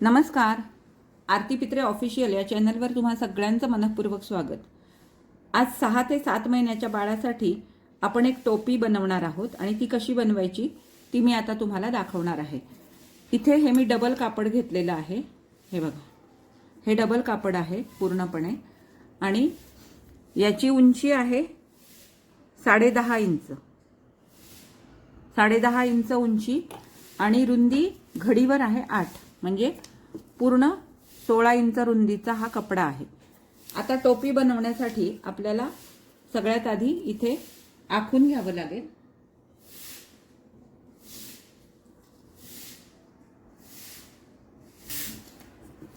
नमस्कार. आरती पित्रे ऑफिशियल या चॅनलवर तुम्हा सगळ्यांचं मनपूर्वक स्वागत. आज सहा ते सात महिन्याच्या बाळासाठी आपण एक टोपी बनवणार आहोत आणि ती कशी बनवायची ती मी आता तुम्हाला दाखवणार आहे. इथे हे मी डबल कापड घेतलेलं आहे. हे बघा. हे डबल कापड आहे पूर्णपणे. आणि याची उंची आहे साडेदहा इंच. साडेदहा इंच उंची आणि रुंदी घडीवर आहे आठ. म्हणजे पूर्ण सोळा इंच रुंदीचा हा कपडा आहे. आता टोपी बनवण्यासाठी आपल्याला सगळ्यात आधी इथे आखून घ्यावं लागेल.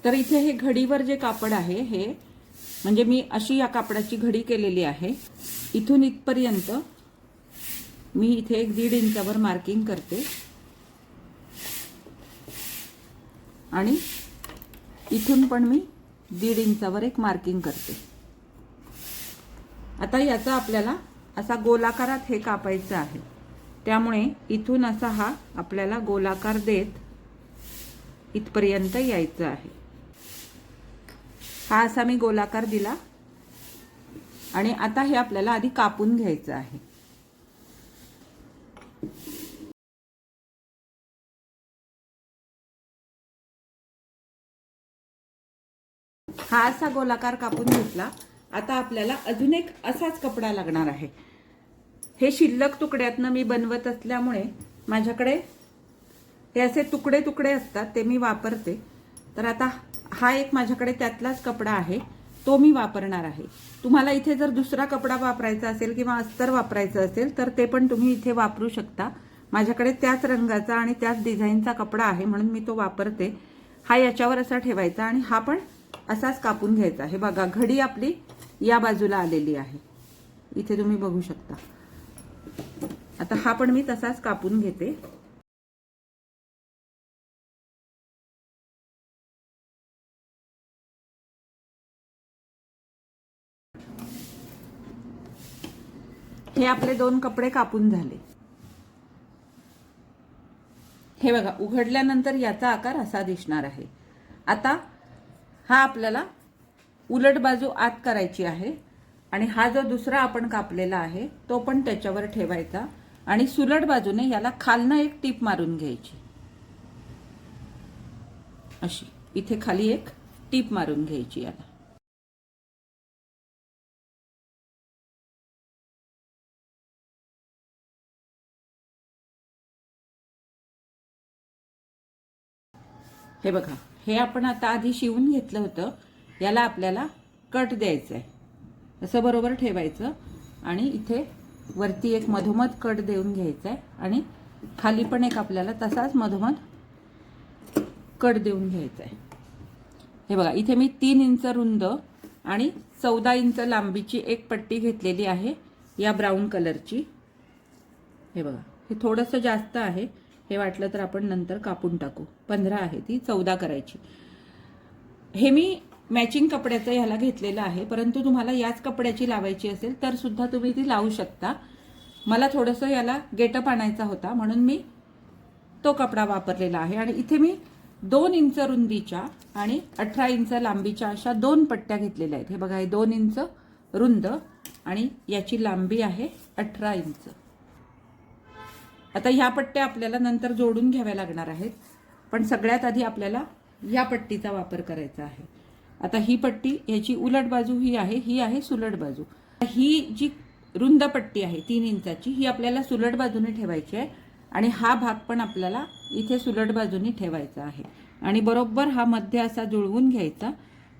तर इथे हे घडीवर जे कापड आहे हे म्हणजे मी अशी या कापडाची घडी केलेली आहे. इथून इथपर्यंत मी इथे एक दीड इंचावर मार्किंग करते. आणि इथून पण मी दीड इंचावर एक मार्किंग करते. आता याचा आपल्याला असा गोलाकारात हे कापायचं आहे. त्यामुळे इथून असा हा आपल्याला गोलाकार देत इथपर्यंत यायचं आहे. हा असा मी गोलाकार दिला आणि आता हे आपल्याला आधी कापून घ्यायचं आहे. हा असा गोलाकार कापून घेतला. आता आपल्याला अजून एक असाच कपडा लागणार आहे. हे शिल्लक तुकड्यातनं मी बनवत असल्यामुळे माझ्याकडे हे असे तुकडे तुकडे असतात ते मी वापरते. तर आता हा एक माझ्याकडे त्यातलाच कपडा आहे. तो मी वापरणार आहे. तुम्हाला इथे जर दुसरा कपडा वापरायचा असेल किंवा अस्तर वापरायचं असेल तर ते पण तुम्ही इथे वापरू शकता. माझ्याकडे त्याच रंगाचा आणि त्याच डिझाईनचा कपडा आहे म्हणून मी तो वापरते. हा याच्यावर असा ठेवायचा आणि हा पण असाच कापून घ्यायचा. हे बघा घडी आपली या बाजूला आलेली आहे. इथे तुम्ही बघू शकता. आता हा पण मी तसाच कापून घेते. हे आपले दोन कपडे कापून झाले. हे बघा उघडल्यानंतर याचा आकार असा दिसणार आहे. आता हा आपल्याला उलट बाजू आत करायची आहे आणि हा जो दुसरा आपण कापलेला आहे तो पण त्याच्यावर ठेवायचा आणि सुलट बाजूने याला खालनं एक टीप मारून घ्यायची. अशी. इथे खाली एक टीप मारून घ्यायची याला. हे बघा. हे आपण आता आधी शिवून घेतलं होतं. याला आपल्याला कट द्यायचं आहे असं बरोबर ठेवायचं आणि इथे वरती एक मधोमध कट देऊन घ्यायचा आहे आणि खाली पण एक आपल्याला तसाच मधोमध कट देऊन घ्यायचा आहे हे बघा इथे मी तीन इंच रुंद आणि चौदा इंच लांबीची एक पट्टी घेतलेली आहे या ब्राऊन कलरची. हे बघा हे थोडंसं जास्त आहे. हे वाटलं तर आपण नंतर कापून टाकू. पंधरा आहे ती चौदा करायची. हे मी मॅचिंग कपड्याचं ह्याला घेतलेलं आहे. परंतु तुम्हाला याच कपड्याची लावायची असेल तर सुद्धा तुम्ही ती लावू शकता. मला थोडंसं याला गेटअप आणायचा होता म्हणून मी तो कपडा वापरलेला आहे. आणि इथे मी दोन इंच रुंदीच्या आणि अठरा इंच लांबीच्या अशा दोन पट्ट्या घेतलेल्या आहेत. हे बघा हे दोन इंच रुंद आणि याची लांबी आहे अठरा इंच. आता ह्या पट्ट्या आपल्याला नंतर जोडून घ्याव्या लागणार आहेत. पण सगळ्यात आधी आपल्याला या पट्टीचा वापर करायचा आहे. आता ही पट्टी ह्याची उलट बाजू ही आहे ही आहे सुलट बाजू. ही जी रुंद पट्टी आहे तीन इंचाची ही आपल्याला सुलट बाजूने ठेवायची आहे. आणि हा भाग पण आपल्याला इथे सुलट बाजूने ठेवायचा आहे. आणि बरोबर हा मध्य असा जुळवून घ्यायचा.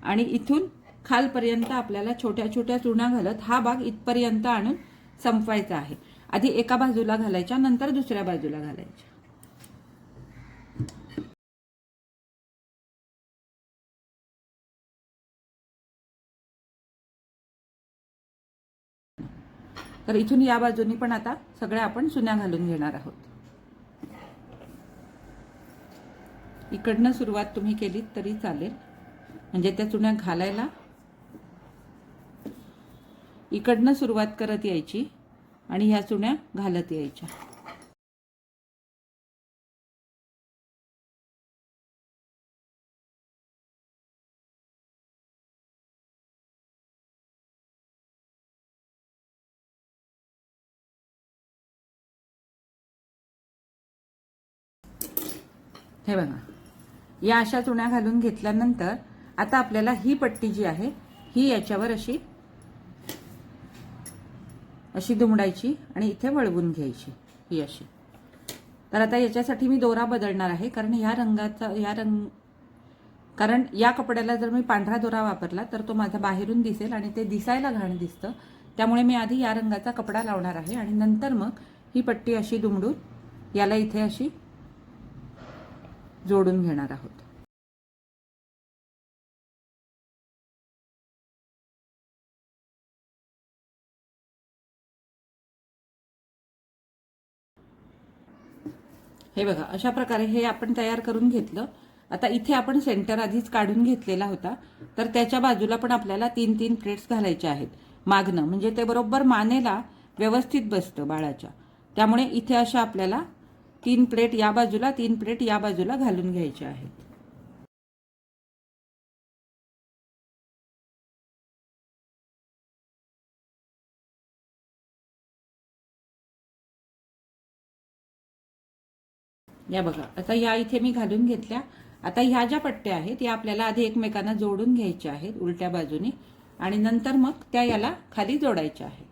आणि इथून खालपर्यंत आपल्याला छोट्या छोट्या चुना घालत हा भाग इथपर्यंत आणून संपवायचा आहे. आधी एका बाजूला घालायच्या नंतर दुसऱ्या बाजूला घालायच्या. तर इथून या बाजूनी पण आता सगळ्या आपण सुन्या घालून घेणार आहोत. इकडनं सुरुवात तुम्ही केलीत तरी चालेल. म्हणजे त्या चुन्या घालायला इकडनं सुरुवात करत यायची. आणि ह्या चुण्या घालत यायच्या. हे बघा या अशा चुण्या घालून घेतल्यानंतर आता आपल्याला ही पट्टी जी आहे ही याच्यावर अशी अशी दुमडायची आणि इथे वळवून घ्यायची ही अशी. तर आता याच्यासाठी मी दोरा बदलणार आहे कारण ह्या रंगाचा या रंग कारण या कपड्याला जर मी पांढरा दोरा वापरला तर तो माझा बाहेरून दिसेल आणि ते दिसायला घाण दिसतं. त्यामुळे मी आधी या रंगाचा कपडा लावणार आहे आणि नंतर मग ही पट्टी अशी दुमडून याला इथे अशी जोडून घेणार आहोत. हे बघा अशा प्रकारे हे आपण तयार करून घेतलं. आता इथे आपण सेंटर आधीच काढून घेतलेला होता. तर त्याच्या बाजूला पण आपल्याला तीन तीन प्लेट्स घालायच्या आहेत. मागणं म्हणजे ते बरोबर मानेला व्यवस्थित बसतं बाळाच्या. त्यामुळे इथे अशा आपल्याला तीन प्लेट या बाजूला तीन प्लेट या बाजूला घालून घ्यायच्या आहेत. या बघा आता या इथे मी घालून घेतल्या. आता ह्या ज्या पट्ट्या आहेत या आपल्याला आधी एकमेकांना जोडून घ्यायच्या आहेत उलट्या बाजूने. आणि नंतर मग त्या याला खाली जोडायच्या आहेत.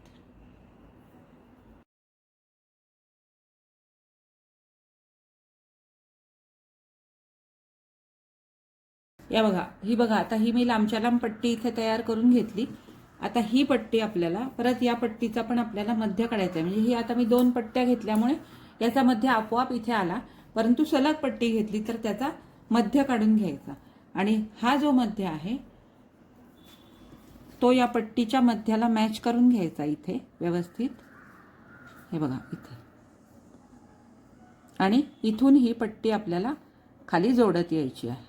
या बघा ही बघा आता ही मी लांबच्या लांब पट्टी इथे तयार करून घेतली. आता ही पट्टी आपल्याला परत या पट्टीचा पण आपल्याला मध्य काढायचा आहे. म्हणजे ही आता मी दोन पट्ट्या घेतल्यामुळे याचा मध्य आपोआप इथे आला. परंतु सलग पट्टी घेतली तर त्याचा मध्य काढून घ्यायचा. आणि हा जो मध्य आहे तो या पट्टीच्या मध्याला मॅच करून घ्यायचा इथे व्यवस्थित. हे बघा इथे. आणि इथून ही पट्टी आपल्याला खाली जोडत यायची आहे.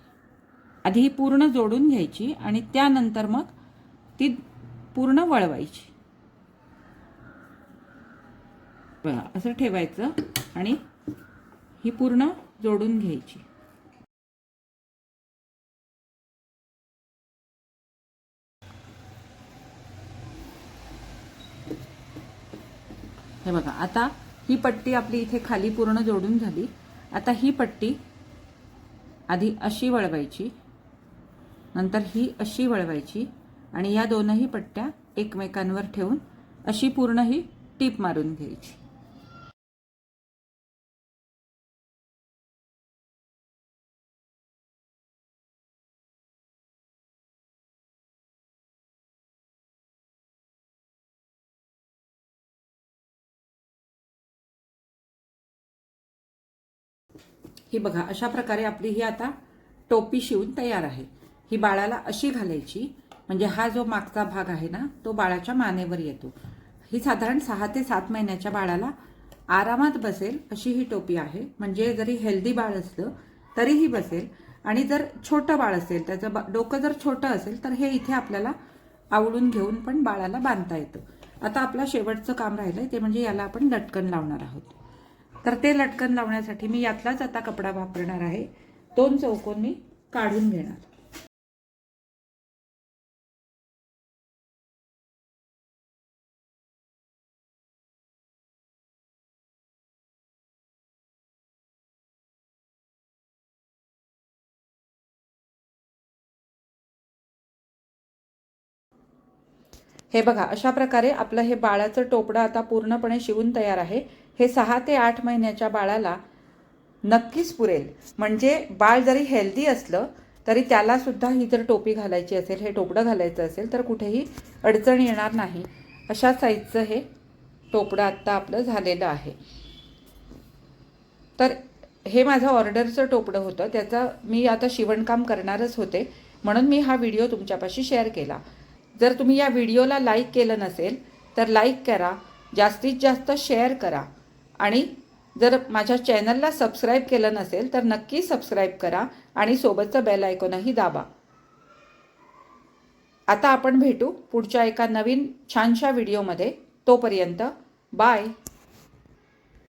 आधी ही पूर्ण जोडून घ्यायची आणि त्यानंतर मग ती पूर्ण वळवायची. बघा असं ठेवायचं आणि ही पूर्ण जोडून घ्यायची. हे बघा आता ही पट्टी आपली इथे खाली पूर्ण जोडून झाली. आता ही पट्टी आधी अशी वळवायची नंतर ही अशी वळवायची आणि या दोनही पट्ट्या एकमेकांवर ठेवून अशी पूर्ण ही टीप मारून घ्यायची. ही बघा अशा प्रकारे आपली ही आता टोपी शिवून तयार आहे. ही बाळाला अशी घालायची म्हणजे हा जो मागचा भाग आहे ना तो बाळाच्या मानेवर येतो. ही साधारण सहा ते सात महिन्याच्या बाळाला आरामात बसेल अशी ही टोपी आहे. म्हणजे जरी हेल्दी बाळ असलं तरीही बसेल. आणि जर छोटं बाळ असेल त्याचं बा डोकं जर छोटं असेल तर हे इथे आपल्याला आवडून घेऊन पण बाळाला बांधता येतं. आता आपलं शेवटचं काम राहिलंय ते म्हणजे याला आपण लटकन लावणार आहोत. तर ते लटकन लावण्यासाठी मी यातलाच आता कपडा वापरणार आहे. दोन चौकोन मी काढून घेणार. हे बघा अशा प्रकारे आपलं हे बाळाचं टोपडं आता पूर्णपणे शिवून तयार आहे. हे सहा ते आठ महिन्याच्या बाळाला नक्कीच पुरेल. म्हणजे बाळ जरी हेल्दी असलं तरी त्यालासुद्धा ही जर टोपी घालायची असेल हे टोपडं घालायचं असेल तर कुठेही अडचण येणार नाही. अशा साईजचं हे टोपडं आत्ता आपलं झालेलं आहे. तर हे माझं ऑर्डरचं टोपडं होतं. त्याचं मी आता शिवणकाम करणारच होते. म्हणून मी हा व्हिडिओ तुमच्यापाशी शेअर केला. जर तुम्ही या व्हिडिओला लाईक केलं नसेल तर लाईक करा. जास्तीत जास्त शेअर करा. आणि जर माझ्या चॅनलला सबस्क्राईब केलं नसेल तर नक्की सबस्क्राईब करा आणि सोबतचं बेल आयकॉनही दाबा. आता आपण भेटू पुढच्या एका नवीन छानशा व्हिडिओमध्ये. तोपर्यंत बाय.